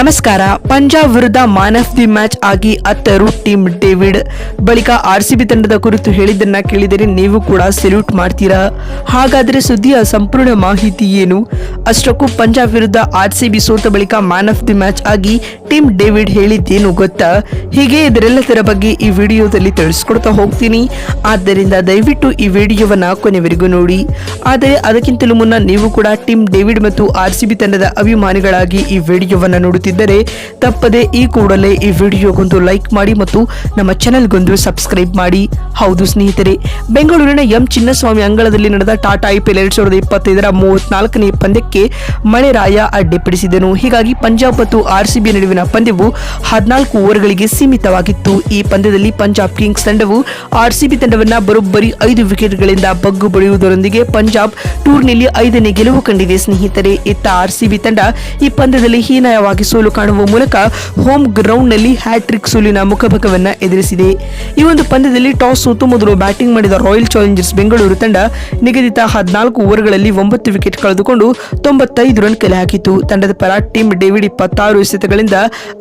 ನಮಸ್ಕಾರ. ಪಂಜಾಬ್ ವಿರುದ್ಧ man of the match ಆಗಿ ಅತ್ತರು ಟೀಮ್ ಡೇವಿಡ್. ಬಳಿಕ ಆರ್ ಸಿ ಬಿ ತಂಡದ ಕುರಿತು ಹೇಳಿದ್ದನ್ನ ಕೇಳಿದರೆ ನೀವು ಕೂಡ ಸೆಲ್ಯೂಟ್ ಮಾಡ್ತೀರಾ? ಹಾಗಾದರೆ ಸುದ್ದಿಯ ಸಂಪೂರ್ಣ ಮಾಹಿತಿ ಏನು? ಅಷ್ಟಕ್ಕೂ ಪಂಜಾಬ್ ವಿರುದ್ಧ ಆರ್ ಸಿ ಬಿ ಸೋತ ಬಳಿಕ ಮ್ಯಾನ್ ಆಫ್ ದಿ ಮ್ಯಾಚ್ ಆಗಿ ಟೀಮ್ ಡೇವಿಡ್ ಹೇಳಿದ್ದೇನು ಗೊತ್ತಾ? ಹೀಗೆ ಇದರೆಲ್ಲದರ ಬಗ್ಗೆ ಈ ವಿಡಿಯೋದಲ್ಲಿ ತಿಳಿಸ್ಕೊಡ್ತಾ ಹೋಗ್ತೀನಿ. ಆದ್ದರಿಂದ ದಯವಿಟ್ಟು ಈ ವಿಡಿಯೋವನ್ನ ಕೊನೆವರೆಗೂ ನೋಡಿ. ಆದರೆ ಅದಕ್ಕಿಂತಲೂ ಮುನ್ನ ನೀವು ಕೂಡ ಟೀಮ್ ಡೇವಿಡ್ ಮತ್ತು ಆರ್ ಸಿ ಬಿ ತಂಡದ ಅಭಿಮಾನಿಗಳಾಗಿ ಈ ವಿಡಿಯೋವನ್ನ ನೋಡುತ್ತಿದ್ದರೆ ತಪ್ಪದೆ ಈ ಕೂಡಲೇ ಈ ವಿಡಿಯೋಗೊಂದು ಲೈಕ್ ಮಾಡಿ ಮತ್ತು ನಮ್ಮ ಚಾನೆಲ್ಗೊಂದು ಸಬ್ಸ್ಕ್ರೈಬ್ ಮಾಡಿ. ಹೌದು ಸ್ನೇಹಿತರೆ, ಬೆಂಗಳೂರಿನ ಎಂ ಚಿನ್ನಸ್ವಾಮಿ ಅಂಗಳದಲ್ಲಿ ನಡೆದ ಟಾಟಾ ಐಪಿಎಲ್ ಎರಡ್ ಸಾವಿರದ ಇಪ್ಪತ್ತೈದರ ಮೂವತ್ನಾಲ್ಕನೇ ಪಂದ್ಯಕ್ಕೆ ಮಳೆರಾಯ ಅಡ್ಡಿಪಡಿಸಿದನು. ಹೀಗಾಗಿ ಪಂಜಾಬ್ ಮತ್ತು ಆರ್ಸಿಬಿ ನಡುವಿನ ಪಂದ್ಯವು ಹದಿನಾಲ್ಕು ಓವರ್ಗಳಿಗೆ ಸೀಮಿತವಾಗಿತ್ತು. ಈ ಪಂದ್ಯದಲ್ಲಿ ಪಂಜಾಬ್ ಕಿಂಗ್ಸ್ ತಂಡವು ಆರ್ಸಿಬಿ ತಂಡವನ್ನು ಬರೋಬ್ಬರಿ ಐದು ವಿಕೆಟ್ಗಳಿಂದ ಬಗ್ಗು ಬಡಿಯುವುದರೊಂದಿಗೆ ಪಂಜಾಬ್ ಟೂರ್ನಿಯಲ್ಲಿ ಐದನೇ ಗೆಲುವು ಕಂಡಿದೆ ಸ್ನೇಹಿತರೆ. ಇತ್ತ ಆರ್ಸಿಬಿ ತಂಡ ಈ ಪಂದ್ಯದಲ್ಲಿ ಹೀನಾಯವಾಗಿ ಸೋಲು ಕಾಣುವ ಮೂಲಕ ಹೋಮ್ ಗ್ರೌಂಡ್ನಲ್ಲಿ ಹ್ಯಾಟ್ರಿಕ್ ಸೋಲಿನ ಮುಖಭಕವನ್ನ ಎದುರಿಸಿದೆ. ಈ ಒಂದು ಪಂದ್ಯದಲ್ಲಿ ಟಾಸ್ ಸೋತು ಮೊದಲು ಬ್ಯಾಟಿಂಗ್ ಮಾಡಿದ ರಾಯಲ್ ಚಾಲೆಂಜರ್ಸ್ ಬೆಂಗಳೂರು ತಂಡ ನಿಗದಿತ ಹದಿನಾಲ್ಕು ಓವರ್ಗಳಲ್ಲಿ ಒಂಬತ್ತು ವಿಕೆಟ್ ಕಳೆದುಕೊಂಡು ತೊಂಬತ್ತೈದು ರನ್ ಕಲೆ ಹಾಕಿತು ತಂಡದ ಪರ ಟೀಮ್ ಡೇವಿಡ್ ಇಪ್ಪತ್ತಾರು ಎಸೆತಗಳಿಂದ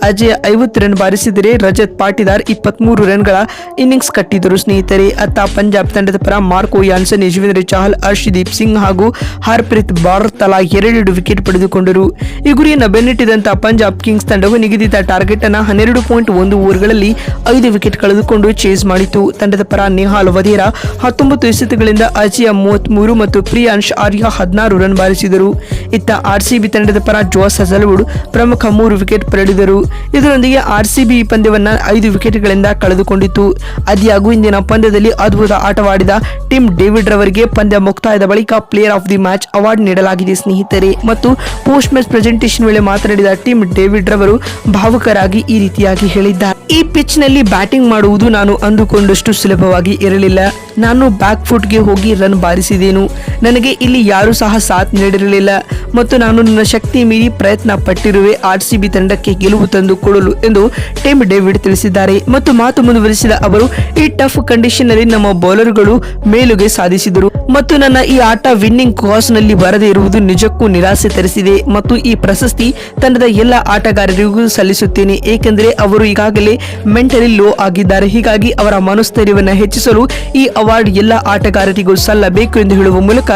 ಅಜಯ್ ಐವತ್ತು ರನ್ ಬಾರಿಸಿದರೆ ರಜತ್ ಪಾಟಿದಾರ್ ಇಪ್ಪತ್ಮೂರು ರನ್ಗಳ ಇನ್ನಿಂಗ್ಸ್ ಕಟ್ಟಿದರು ಸ್ನೇಹಿತರೆ, ಅತ್ತ ಪಂಜಾಬ್ ತಂಡದ ಪರ ಮಾರ್ಕೋ ಯಾನ್ಸನ್ ಯಜುವೇಂದ್ರ ಚಹಲ್ ಹರ್ಷದೀಪ್ ಸಿಂಗ್ ಹಾಗೂ ಹರ್ಪ್ರೀತ್ ಬಾರ್ ತಲಾ ಎರಡೆರಡು ವಿಕೆಟ್ ಪಡೆದುಕೊಂಡರು. ಈ ಗುರಿಯನ್ನು ಬೆನ್ನಿಟ್ಟಿದಂತಹ ಪಂಜಾಬ್ ಕಿಂಗ್ಸ್ ತಂಡವು ನಿಗದಿತ ಟಾರ್ಗೆಟ್ ಅನ್ನು ಹನ್ನೆರಡು ಪಾಯಿಂಟ್ ಒಂದು ಓವರ್ಗಳಲ್ಲಿ ಐದು ವಿಕೆಟ್ ಕಳೆದುಕೊಂಡು ಚೇಸ್ ಮಾಡಿತು. ತಂಡದ ಪರ ನಿಹಾಲ್ ವಧೇರಾ ಹತ್ತೊಂಬತ್ತು ಎಸೆತಗಳಿಂದ ಅಜಯ ಮೂವತ್ಮೂರು ಮತ್ತು ಪ್ರಿಯಾಂಶ್ ಆರ್ಯ ಹದಿನಾರು ರನ್ ಬಾರಿಸಿದರು. ಇತ್ತ ಆರ್ಸಿಬಿ ತಂಡದ ಪರ ಜೋಸ್ ಹಸಲ್ವುಡ್ ಪ್ರಮುಖ ಮೂರು ವಿಕೆಟ್ ಪಡೆದರು ಇದರೊಂದಿಗೆ ಆರ್ಸಿಬಿ ಈ ಪಂದ್ಯವನ್ನ ಐದು ವಿಕೆಟ್ಗಳಿಂದ ಕಳೆದುಕೊಂಡಿತು ಅದಿಯಾಗೂ ಇಂದಿನ ಪಂದ್ಯದಲ್ಲಿ ಅದ್ಭುತ ಆಟವಾಡಿದ ಟಿಮ್ ಡೇವಿಡ್ ರವರಿಗೆ ಪಂದ್ಯ ಮುಕ್ತಾಯದ ಬಳಿಕ player of the match award ನೀಡಲಾಗಿದೆ ಸ್ನೇಹಿತರೆ. ಮತ್ತು ಪೋಸ್ಟ್ ಮ್ಯಾಚ್ ಪ್ರೆಸೆಂಟೇಷನ್ ವೇಳೆ ಮಾತನಾಡಿದ ಟಿಮ್ ಡೇವಿಡ್ ರವರು ಭಾವುಕರಾಗಿ ಈ ರೀತಿಯಾಗಿ ಹೇಳಿದ್ದಾರೆ. ಈ ಪಿಚ್ನಲ್ಲಿ ಬ್ಯಾಟಿಂಗ್ ಮಾಡುವುದು ನಾನು ಅಂದುಕೊಂಡಷ್ಟು ಸುಲಭವಾಗಿ ಇರಲಿಲ್ಲ. ನಾನು ಬ್ಯಾಕ್ ಫುಟ್ಗೆ ಹೋಗಿ ರನ್ ಬಾರಿಸಿದೆನು. ನನಗೆ ಇಲ್ಲಿ ಯಾರೂ ಸಹ ಸಾಥ್ ನೀಡಿರಲಿಲ್ಲ. ಮತ್ತು ನಾನು ನನ್ನ ಶಕ್ತಿ ಮೀರಿ ಪ್ರಯತ್ನ ಪಟ್ಟಿರುವೆ. ಆರ್ ಸಿ ಬಿ ತಂಡಕ್ಕೆ ಗೆಲುವು ತಂದುಕೊಡಲು ಎಂದು ಟಿಮ್ ಡೇವಿಡ್ ತಿಳಿಸಿದ್ದಾರೆ. ಮತ್ತು ಮಾತು ಮುಂದುವರಿಸಿದ ಅವರು, ಈ ಟಫ್ ಕಂಡೀಷನ್ನಲ್ಲಿ ನಮ್ಮ ಬೌಲರ್ಗಳು ಮೇಲುಗೆ ಸಾಧಿಸಿದರು. ಮತ್ತು ನನ್ನ ಈ ಆಟ ವಿನ್ನಿಂಗ್ ಕಾಸ್ನಲ್ಲಿ ಬರದೇ ಇರುವುದು ನಿಜಕ್ಕೂ ನಿರಾಸೆ ತರಿಸಿದೆ ಮತ್ತು ಈ ಪ್ರಶಸ್ತಿ ತಂಡದ ಎಲ್ಲ ಆಟಗಾರರಿಗೂ ಸಲ್ಲಿಸುತ್ತೇನೆ, ಏಕೆಂದರೆ ಅವರು ಈಗಾಗಲೇ ಮೆಂಟಲಿ ಲೋ ಆಗಿದ್ದಾರೆ. ಹೀಗಾಗಿ ಅವರ ಮನೋಸ್ಥೈರ್ಯವನ್ನು ಹೆಚ್ಚಿಸಲು ಈ ಅವಾರ್ಡ್ ಎಲ್ಲ ಆಟಗಾರರಿಗೂ ಸಲ್ಲಬೇಕು ಎಂದು ಹೇಳುವ ಮೂಲಕ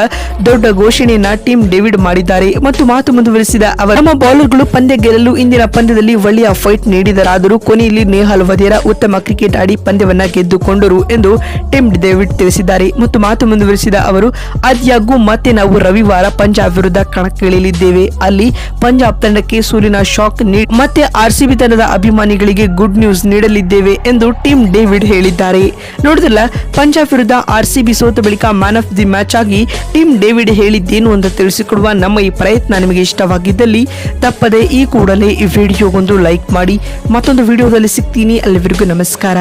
ದೊಡ್ಡ ಘೋಷಣೆಯನ್ನ ಟೀಮ್ ಡೇವಿಡ್ ಮಾಡಿದ್ದಾರೆ. ಮತ್ತು ಮಾತು ಮುಂದುವರಿಸಿದ ಅವರು, ನಮ್ಮ ಬೌಲರ್ಗಳು ಪಂದ್ಯ ಗೆಲ್ಲಲು ಇಂದಿನ ಪಂದ್ಯದಲ್ಲಿ ಒಳ್ಳೆಯ ಫೈಟ್ ನೀಡಿದರಾದರೂ ಕೊನೆಯಲ್ಲಿ ನೇಹಾಲ್ ವಧೇರಾ ಉತ್ತಮ ಕ್ರಿಕೆಟ್ ಆಡಿ ಪಂದ್ಯವನ್ನ ಗೆದ್ದುಕೊಂಡರು ಎಂದು ಟಿಮ್ ಡೇವಿಡ್ ತಿಳಿಸಿದ್ದಾರೆ. ಮತ್ತು ಮಾತು ಮುಂದುವರಿಸಿದ ಅವರು ಆದ್ಯಾಗೂ ಮತ್ತೆ ನಾವು ರವಿವಾರ ಪಂಜಾಬ್ ವಿರುದ್ಧ ಕಣಕ್ಕಿಳಿಯಲಿದ್ದೇವೆ. ಅಲ್ಲಿ ಪಂಜಾಬ್ ತಂಡಕ್ಕೆ ಸೂಲಿನ ಶಾಕ್ ನೀಡಿ ಮತ್ತೆ ಆರ್ಸಿಬಿ ತಂಡದ ಅಭಿಮಾನಿಗಳಿಗೆ ಗುಡ್ ನ್ಯೂಸ್ ನೀಡಲಿದ್ದೇವೆ ಎಂದು ಟೀಮ್ ಡೇವಿಡ್ ಹೇಳಿದ್ದಾರೆ. ನೋಡಿದ್ರಲ್ಲ ಪಂಜಾಬ್ ವಿರುದ್ಧ ಆರ್ಸಿಬಿ ಸೋತ ಬಳಿಕ ಮ್ಯಾನ್ ಆಫ್ ದಿ ಮ್ಯಾಚ್ ಆಗಿ ಟೀಮ್ ಡೇವಿಡ್ ಹೇಳಿದ್ದೇನು ಅಂತ ತಿಳಿಸಿಕೊಡುವ ನಮ್ಮ ಈ ಪ್ರಯತ್ನ ನಿಮಗೆ ಇಷ್ಟವಾಗಿದ್ದಲ್ಲಿ, ತಪ್ಪದೆ ಈ ಕೂಡಲೇ ಈ ವಿಡಿಯೋಗೊಂದು ಲೈಕ್ ಮಾಡಿ. ಮತ್ತೊಂದು ವಿಡಿಯೋದಲ್ಲಿ ಸಿಗ್ತೀನಿ. ಅಲ್ಲಿವರೆಗೂ ನಮಸ್ಕಾರ.